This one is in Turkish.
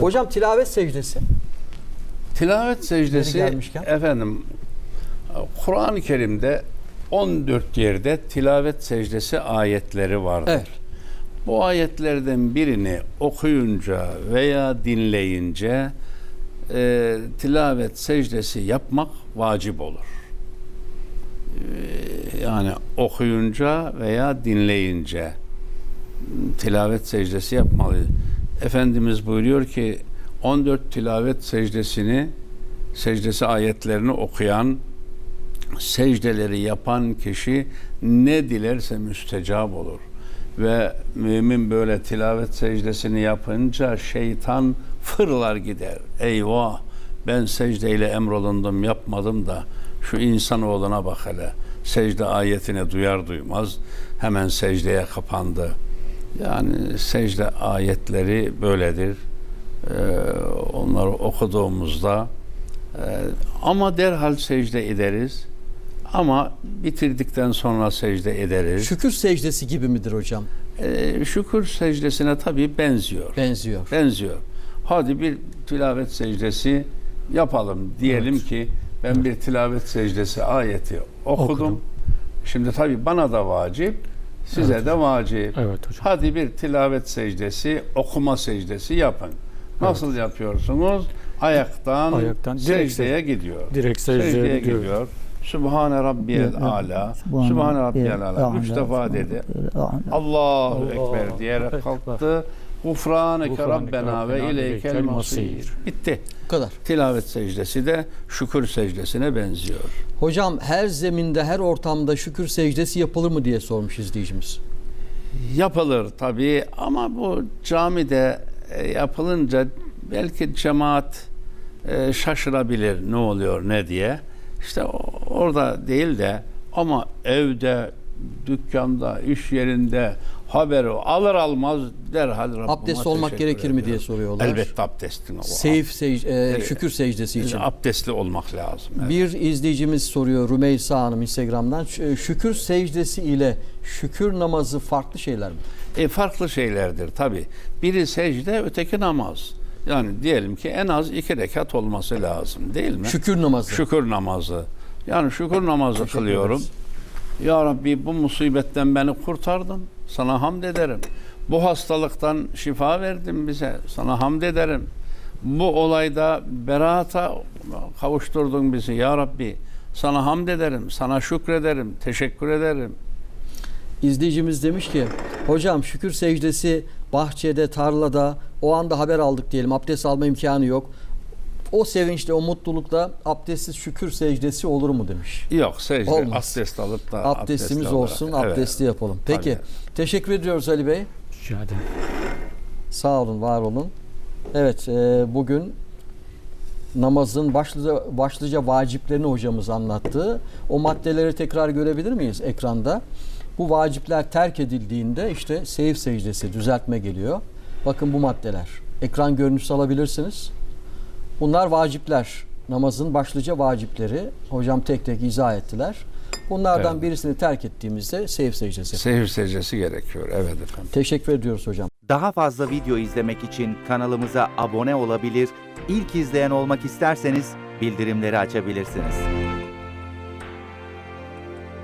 Hocam tilavet secdesi. Tilavet secdesi efendim Kur'an-ı Kerim'de 14 yerde tilavet secdesi ayetleri vardır. Evet. Bu ayetlerden birini okuyunca veya dinleyince e, tilavet secdesi yapmak vacip olur. E, yani okuyunca veya dinleyince tilavet secdesi yapmalı. Efendimiz buyuruyor ki 14 tilavet secdesini secdesi ayetlerini okuyan secdeleri yapan kişi ne dilerse müstecap olur. Ve mümin böyle tilavet secdesini yapınca şeytan fırlar gider. Eyvah ben secdeyle emrolundum yapmadım da şu insanoğluna bak hele. Secde ayetini duyar duymaz hemen secdeye kapandı. Yani secde ayetleri böyledir. Ee, onları okuduğumuzda e, ama derhal secde ederiz. Ama bitirdikten sonra secde ederiz. Şükür secdesi gibi midir hocam? Ee, şükür secdesine tabii benziyor. Benziyor. Benziyor. Hadi bir tilavet secdesi yapalım. Diyelim ki ben bir tilavet secdesi ayeti okudum. Okudum. Şimdi tabii bana da vacip, size Evet de vacip. Evet hocam. Hadi bir tilavet secdesi, okuma secdesi yapın. Nasıl yapıyorsunuz? Ayaktan, Ayaktan direkt secdeye gidiyor. Direkt secdeye Secdeye gidiyor. gidiyor. Sübhane Rabbiyel Ala. Sübhane Rabbiyel Ala. Üç defa dedi. Allahu Ekber diyerek kalktı. Gufraneke Rabbena ve ileykel masir. Bitti. Bu kadar. Tilavet secdesi de şükür secdesine benziyor. Hocam her zeminde, her ortamda şükür secdesi yapılır mı diye sormuş izleyicimiz. Yapılır tabii ama bu camide e, yapılınca belki cemaat e, şaşırabilir ne oluyor ne diye. İşte orada değil de ama evde, dükkanda, iş yerinde haberi alır almaz derhal Rabbime Abdest olmak gerekir mi diye soruyorlar. Elbette abdestin o. Seyif sec- e, şükür secdesi için. Abdestli olmak lazım. evet. Bir izleyicimiz soruyor Rümeysa Hanım Instagram'dan. Ş- Şükür secdesi ile şükür namazı farklı şeyler mi? E, farklı şeylerdir tabi. Biri secde, öteki namaz. Yani diyelim ki en az iki rekat olması lazım değil mi? Şükür namazı. Şükür namazı. Yani şükür namazı Teşekkür kılıyorum. ederiz. Ya Rabbi bu musibetten beni kurtardın. Sana hamd ederim. Bu hastalıktan şifa verdin bize. Sana hamd ederim. Bu olayda beraata kavuşturdun bizi ya Rabbi. Sana hamd ederim. Sana şükrederim. Teşekkür ederim. İzleyicimiz demiş ki hocam şükür secdesi bahçede, tarlada o anda haber aldık diyelim abdest alma imkanı yok. O sevinçte, o mutlulukta abdestsiz şükür secdesi olur mu demiş. Yok secde Olmaz. abdest alıp da Abdestimiz abdest olsun, alarak. Evet. abdestli yapalım. Peki. Tabii. Teşekkür ediyoruz Ali Bey. Rica ederim. Sağ olun, var olun. Evet, e, bugün namazın başlıca, başlıca vaciplerini hocamız anlattı. O maddeleri tekrar görebilir miyiz ekranda? Bu vacipler terk edildiğinde işte seyif secdesi, düzeltme geliyor. Bakın bu maddeler. Ekran görüntüsü alabilirsiniz. Bunlar vacipler. Namazın başlıca vacipleri. Hocam tek tek izah ettiler. Bunlardan Evet. birisini terk ettiğimizde seyif secdesi. Seyir secdesi gerekiyor. Evet efendim. Teşekkür ediyoruz hocam. Daha fazla video izlemek için kanalımıza abone olabilir, ilk izleyen olmak isterseniz bildirimleri açabilirsiniz.